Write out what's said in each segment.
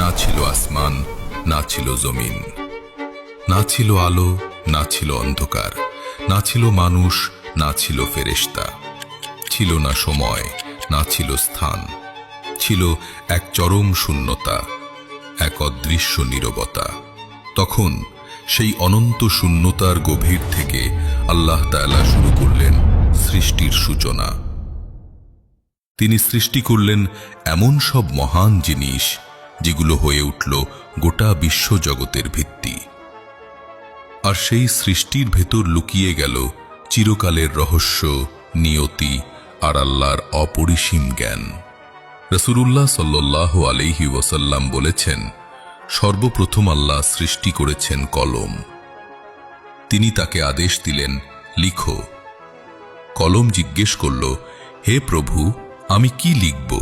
না ছিল আসমান, না ছিল জমিন। না ছিল আলো, না ছিল অন্ধকার। না ছিল মানুষ, না ছিল ফেরেশতা। ছিল না সময়, না ছিল স্থান। ছিল এক চরম শূন্যতা, এক অদৃশ্য নীরবতা। তখন সেই অনন্ত শূন্যতার গভীর থেকে আল্লাহ তাআলা শুরু করলেন সৃষ্টির সূচনা। তিনি সৃষ্টি করলেন এমন সব মহান জিনিস যেগুলো হয়ে উঠল গোটা বিশ্বজগতের ভিত্তি। আর সেই সৃষ্টির ভেতর লুকিয়ে গেল চিরকালের রহস্য, নিয়তি আর আল্লাহর অপরিসীম জ্ঞান। রসুরুল্লাহ সাল্লাহ আলহি ওয়াসাল্লাম বলেছেন, সর্বপ্রথম আল্লাহ সৃষ্টি করেছেন কলম। তিনি তাকে আদেশ দিলেন, লিখো। কলম জিজ্ঞেস করল, হে প্রভু, আমি কি লিখব?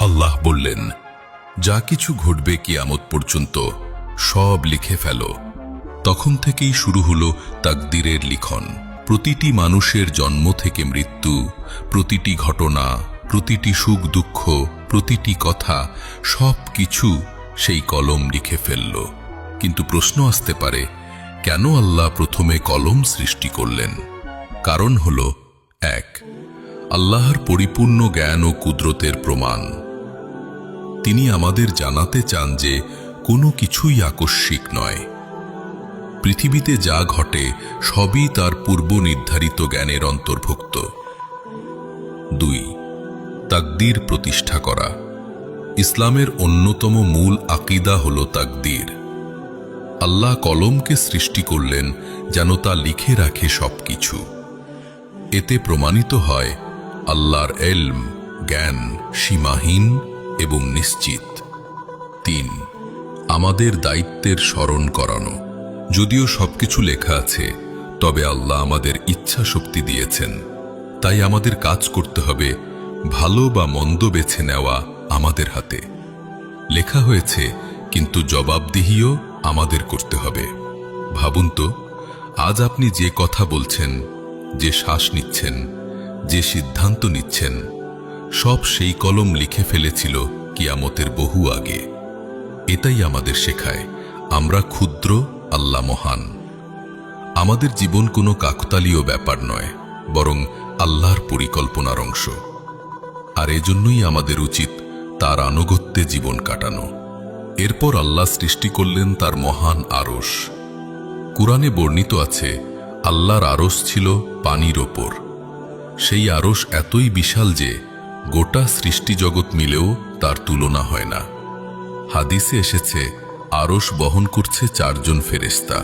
আল্লাহ বললেন যা কিছু ঘটবে কিয়ামত পর্যন্ত সব লিখে ফেল। তখন থেকেই শুরু হলো তাকদিরের লিখন। প্রতিটি মানুষের জন্ম থেকে মৃত্যু, প্রতিটি ঘটনা, প্রতিটি সুখ দুঃখ, প্রতিটি কথা, সব কিছু সেই কলম লিখে ফেলল। কিন্তু প্রশ্ন আসতে পারে, কেন আল্লাহ প্রথমে কলম সৃষ্টি করলেন? কারণ হল এক, আল্লাহর পরিপূর্ণ জ্ঞান ও কুদরতের প্রমাণ। তিনি আমাদের জানাতে চান যে কোনো কিছুই আকস্মিক নয়। পৃথিবীতে যা ঘটে, সবই তার পূর্ব নির্ধারিত জ্ঞানের অন্তর্ভুক্ত। দুই, তাকদির প্রতিষ্ঠা করা। ইসলামের অন্যতম মূল আকিদা হল তাকদির। আল্লাহ কলমকে সৃষ্টি করলেন যেন তা লিখে রাখে সবকিছু। এতে প্রমাণিত হয় আল্লাহর এলম, জ্ঞান, সীমাহীন এবং নিশ্চিত। তিন, আমাদের দায়িত্বের স্মরণ করানো। যদিও সবকিছু লেখা আছে, তবে আল্লাহ আমাদের ইচ্ছা শক্তি দিয়েছেন। তাই আমাদের কাজ করতে হবে ভালো বা মন্দ বেছে নেওয়া আমাদের হাতে। লেখা হয়েছে, কিন্তু জবাবদিহিও আমাদের করতে হবে। ভাবুন তো, আজ আপনি যে কথা বলছেন, যে শ্বাস নিচ্ছেন, যে সিদ্ধান্ত নিচ্ছেন সব সেই কলম লিখে ফেলেছিল কিয়ামতের বহু আগে। এটাই আমাদের শেখায়, আমরা ক্ষুদ্র, আল্লাহ মহান। আমাদের জীবন কোনো কাকতালীয় ব্যাপার নয়, বরং আল্লাহর পরিকল্পনার অংশ। আর এজন্যই আমাদের উচিত তার আনুগত্যে জীবন কাটানো। এরপর আল্লাহ সৃষ্টি করলেন তার মহান আরস কুরআনে বর্ণিত আছে, আল্লাহর আরস ছিল পানির ওপর। সেই আরস এতই বিশাল যে গোটা সৃষ্টি জগৎ মিলেও তার তুলনা হয় না। হাদিসে এসেছে আরস বহন করছে চারজন ফেরেস্তা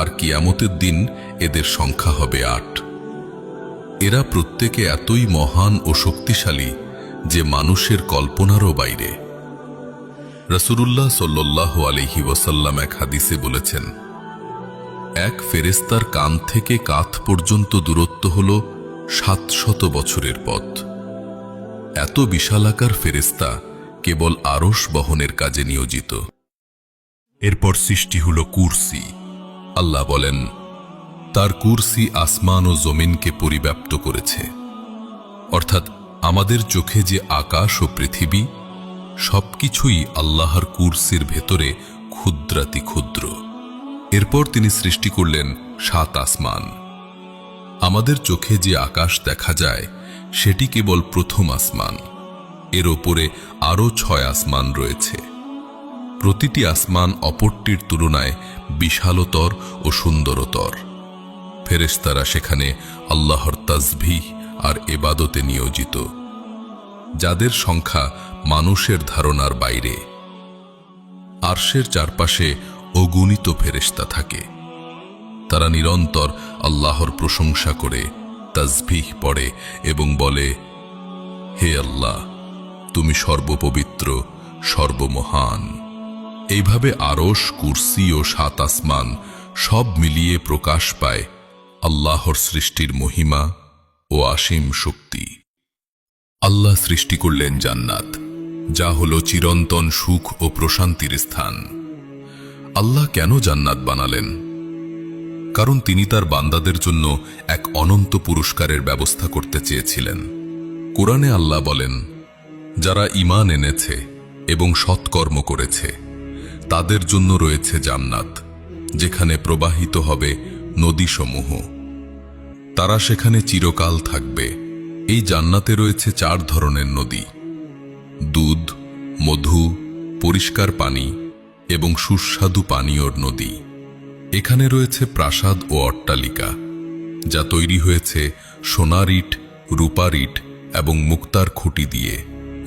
আর কিয়ামতের দিন এদের সংখ্যা হবে আট। এরা প্রত্যেকে এতই মহান ও শক্তিশালী যে মানুষের কল্পনারও বাইরে। রসুরুল্লাহ সাল্লাহ আলহি ওয়াসাল্লাম এক হাদিসে বলেছেন, এক ফেরেস্তার কান থেকে কাঁধ পর্যন্ত দূরত্ব হল সাতশত বছরের পথ। এত বিশালাকার ফেরেস্তা কেবল আরস বহনের কাজে নিয়োজিত। এরপর সৃষ্টি হল কুরসি। আল্লাহ বলেন, তার কুরসি আসমান ও জমিনকে পরিব্যাপ্ত করেছে। অর্থাৎ আমাদের চোখে যে আকাশ ও পৃথিবী, সবকিছুই আল্লাহর কুরসির ভেতরে ক্ষুদ্রাতি ক্ষুদ্র এরপর তিনি সৃষ্টি করলেন সাত আসমান। আমাদের চোখে যে আকাশ দেখা যায় সেটি কেবল প্রথম আসমান। এর ওপরে আরও ছয় আসমান রয়েছে। প্রতিটি আসমান অপরটির তুলনায় বিশালতর ও সুন্দরতর। ফেরেশতারা সেখানে আল্লাহর তাজভি আর এবাদতে নিয়োজিত, যাদের সংখ্যা মানুষের ধারণার বাইরে। আরশের চারপাশে অগুণিত ফেরেশতা থাকে। তারা নিরন্তর আল্লাহর প্রশংসা করে তাজভিহ পড়ে এবং বলে, হে আল্লাহ, তুমি সর্বপবিত্র, সর্বমহান। এইভাবে আরশ, কুরসি ও সাত আসমান সব মিলিয়ে প্রকাশ পায় আল্লাহর সৃষ্টির মহিমা ও অসীম শক্তি। আল্লাহ সৃষ্টি করলেন জান্নাত, যা হল চিরন্তন সুখ ও প্রশান্তির স্থান। আল্লাহ কেন জান্নাত বানালেন? কারণ তিনি তার বান্দাদের জন্য এক অনন্ত পুরস্কারের ব্যবস্থা করতে চেয়েছিলেন। কোরআনে আল্লাহ বলেন, যারা ইমান এনেছে এবং সৎকর্ম করেছে, তাদের জন্য রয়েছে জান্নাত, যেখানে প্রবাহিত হবে নদীসমূহ। তারা সেখানে চিরকাল থাকবে। এই জান্নাতে রয়েছে চার ধরনের নদী। দুধ, মধু, পরিষ্কার পানি এবং সুস্বাদু পানীয়র নদী। এখানে রয়েছে প্রাসাদ ও অট্টালিকা, যা তৈরি হয়েছে সোনার ইট, রূপার ইট এবং মুক্তার খুঁটি দিয়ে।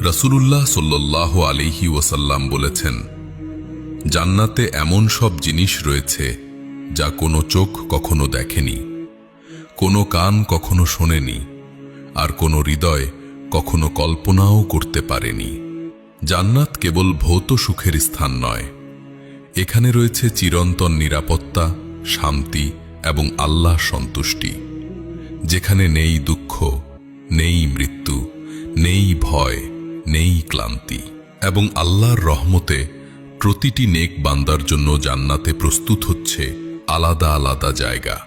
রসুলুল্লাহ সাল্লাহ আলিহি ওয়াসাল্লাম বলেছেন, জান্নাতে এমন সব জিনিস রয়েছে যা কোনো চোখ কখনো দেখেনি, কোনো কান কখনো শোনেনি, আর কোনো হৃদয় কখনো কল্পনাও করতে পারেনি। জান্নাত কেবল ভৌত সুখের স্থান নয় এখানে রয়েছে চিরন্তন নিরাপত্তা, শান্তি এবং আল্লাহ সন্তুষ্টি। যেখানে নেই দুঃখ, নেই মৃত্যু, নেই ভয়, নেই ক্লান্তি এবং আল্লাহর রহমতে প্রতিটি নেক বান্দার জন্য জান্নাতে প্রস্তুত হচ্ছে আলাদা আলাদা জায়গা।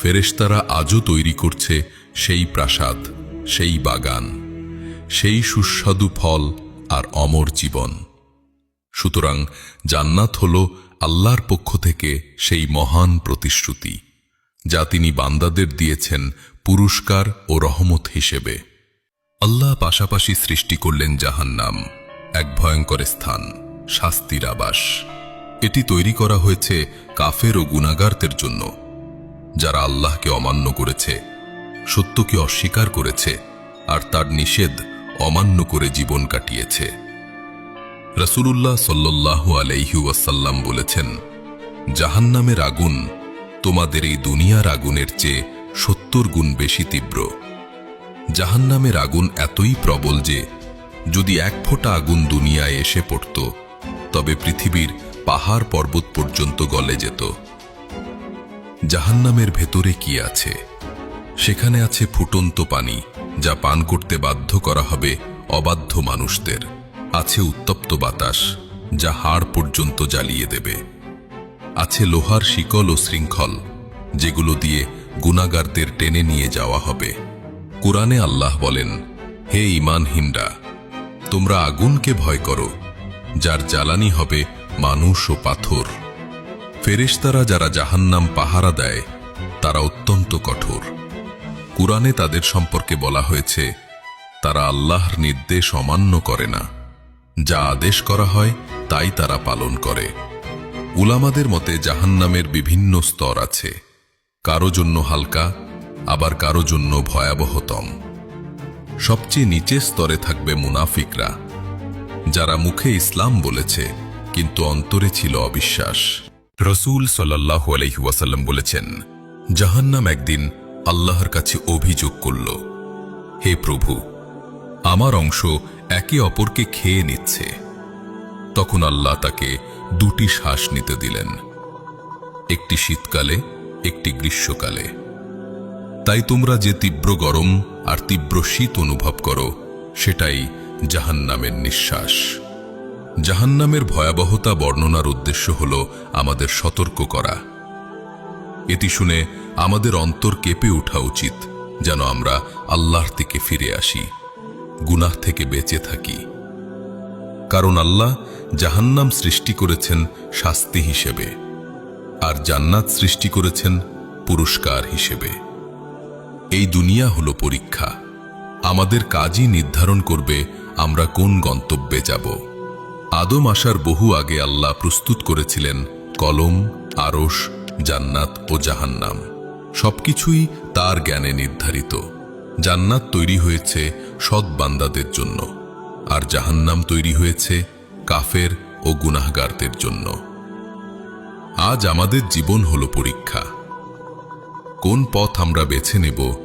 ফেরেশতারা আজও তৈরি করছে সেই প্রাসাদ, সেই বাগান, সেই সুস্বাদু ফল আর অমর জীবন। সুতরাং জান্নাত হল আল্লাহর পক্ষ থেকে সেই মহান প্রতিশ্রুতি, যা তিনি বান্দাদের দিয়েছেন পুরস্কার ও রহমত হিসেবে। আল্লাহ পাশাপাশি সৃষ্টি করলেন জাহান্নাম, এক ভয়ঙ্কর স্থান, শাস্তির আবাস। এটি তৈরি করা হয়েছে কাফের ও গুনাগারদের জন্য। যারা আল্লাহকে অমান্য করেছে, সত্যকে অস্বীকার করেছে, আর তার নিষেধ অমান্য করে জীবন কাটিয়েছে। রসুলুল্লাহ সাল্লাহ আলাইহু ওয়াসাল্লাম বলেছেন, জাহান্নামের আগুন তোমাদের এই দুনিয়ার আগুনের চেয়ে সত্তর গুণ বেশি তীব্র। জাহান্নামের আগুন এতই প্রবল যে, যদি এক ফোঁটা আগুন দুনিয়ায় এসে পড়ত, তবে পৃথিবীর পাহাড় পর্বত পর্যন্ত গলে যেত। জাহান্নামের ভেতরে কি আছে? সেখানে আছে ফুটন্ত পানি, যা পান করতে বাধ্য করা হবে অবাধ্য মানুষদের। আছে উত্তপ্ত বাতাস, যা হাড় পর্যন্ত জ্বালিয়ে দেবে। আছে লোহার শিকল ও শৃঙ্খল, যেগুলো দিয়ে গুনাগারদের টেনে নিয়ে যাওয়া হবে। কোরআনে আল্লাহ বলেন, হে ইমানহীনরা তোমরা আগুনকে ভয় করো, যার জ্বালানি হবে মানুষ ও পাথর। ফেরেশতারা যারা জাহান্নাম পাহারা দেয়, তারা অত্যন্ত কঠোর। কুরআনে তাদের সম্পর্কে বলা হয়েছে, তারা আল্লাহর নির্দেশ অমান্য করে না। যা আদেশ করা হয়, তাই তারা পালন করে। উলামাদের মতে জাহান্নামের বিভিন্ন স্তর আছে। কারও জন্য হালকা, আবার কারও জন্য ভয়াবহতম। সবচেয়ে নিচের স্তরে থাকবে মুনাফিকরা, যারা মুখে ইসলাম বলেছে, কিন্তু অন্তরে ছিল অবিশ্বাস। রসুল সাল্লাহ আলহিউসাল্লাম বলেছেন, জাহান্নাম একদিন আল্লাহর কাছে অভিযোগ করল, হে প্রভু আমার অংশ একে অপরকে খেয়ে নিচ্ছে। তখন আল্লাহ তাকে দুটি শ্বাস নিতে দিলেন। একটি শীতকালে, একটি গ্রীষ্মকালে। তাই তোমরা যে তীব্র গরম আর তীব্র শীত অনুভব করো, সেটাই জাহান্নামের নিঃশ্বাস। জাহান্নামের ভয়াবহতা বর্ণনার উদ্দেশ্য হল আমাদের সতর্ক করা। এটি শুনে আমাদের অন্তর কেঁপে ওঠা উচিত, যেন আমরা আল্লাহর থেকে ফিরে আসি। গুনাহ থেকে বেঁচে থাকি। কারণ আল্লাহ জাহান্নাম সৃষ্টি করেছেন শাস্তি হিসেবে, আর জান্নাত সৃষ্টি করেছেন পুরস্কার হিসেবে। এই দুনিয়া হল পরীক্ষা। আমাদের কাজই নির্ধারণ করবে আমরা কোন গন্তব্যে যাব। আদম আসার বহু আগে আল্লাহ প্রস্তুত করেছিলেন কলম আরস জান্নাত ও জাহান্নাম। সবকিছুই তার জ্ঞানে নির্ধারিত। জান্নাত তৈরি হয়েছে সৎ বান্দাদের জন্য, আর জাহান্নাম তৈরি হয়েছে কাফের ও গুনাহগারদের জন্য। আজ আমাদের জীবন হল পরীক্ষা। কোন পথ আমরা বেছে নেব,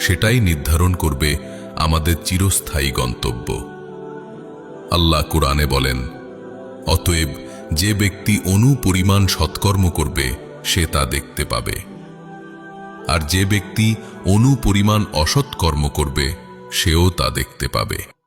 সেটাই নির্ধারণ করবে আমাদের চিরস্থায়ী গন্তব্য। আল্লাহ কোরআনে বলেন, অতএব যে ব্যক্তি অনুপরিমাণ সৎকর্ম করবে, সে তা দেখতে পাবে। আর যে ব্যক্তি অনুপরিমাণ অসৎকর্ম করবে সেও তা দেখতে পাবে।